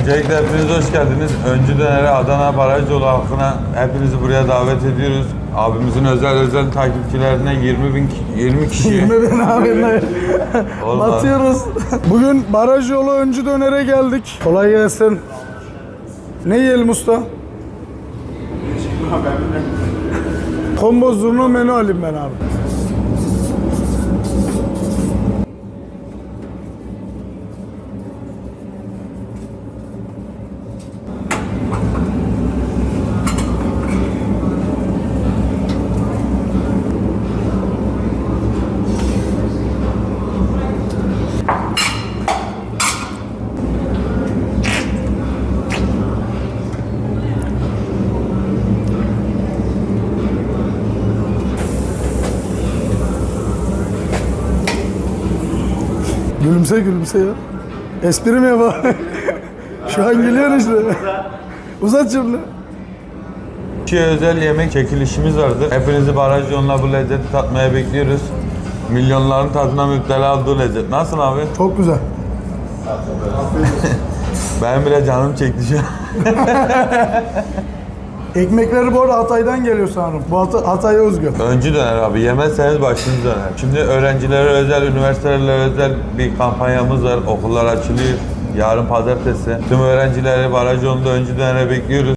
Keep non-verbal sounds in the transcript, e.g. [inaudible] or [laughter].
Öncelikle hepiniz hoş geldiniz. Öncü Döner'e Adana Baraj Yolu halkına hepinizi buraya davet ediyoruz. Abimizin özel özel takipçilerine 20 bin 20 kişi. [laughs] 20 bin abimle Olmaz. [laughs] batıyoruz. Bugün baraj yolu öncü dönere geldik. Kolay gelsin. Ne yiyelim usta? Combo zurna menü alayım ben abi. Gülümse gülümse ya. Espri mi yapalım? [laughs] Şu an gülüyorsun işte. Uzat şimdi. Kişiye özel yemek çekilişimiz vardı. Hepinizi baraj yoluna bu lezzeti tatmaya bekliyoruz. Milyonların tadına müptela olduğu lezzet. Nasıl abi? Çok güzel. [laughs] Benim bile canım çekti şu an. [laughs] Ekmekleri bu arada Hatay'dan geliyor sanırım. Bu Hatay, Hatay'a özgü. Öncü döner abi. Yemezseniz başınız döner. Şimdi öğrencilere özel, üniversitelere özel bir kampanyamız var. Okullar açılıyor. Yarın pazartesi. Tüm öğrencileri baraj yolunda öncü dönere bekliyoruz.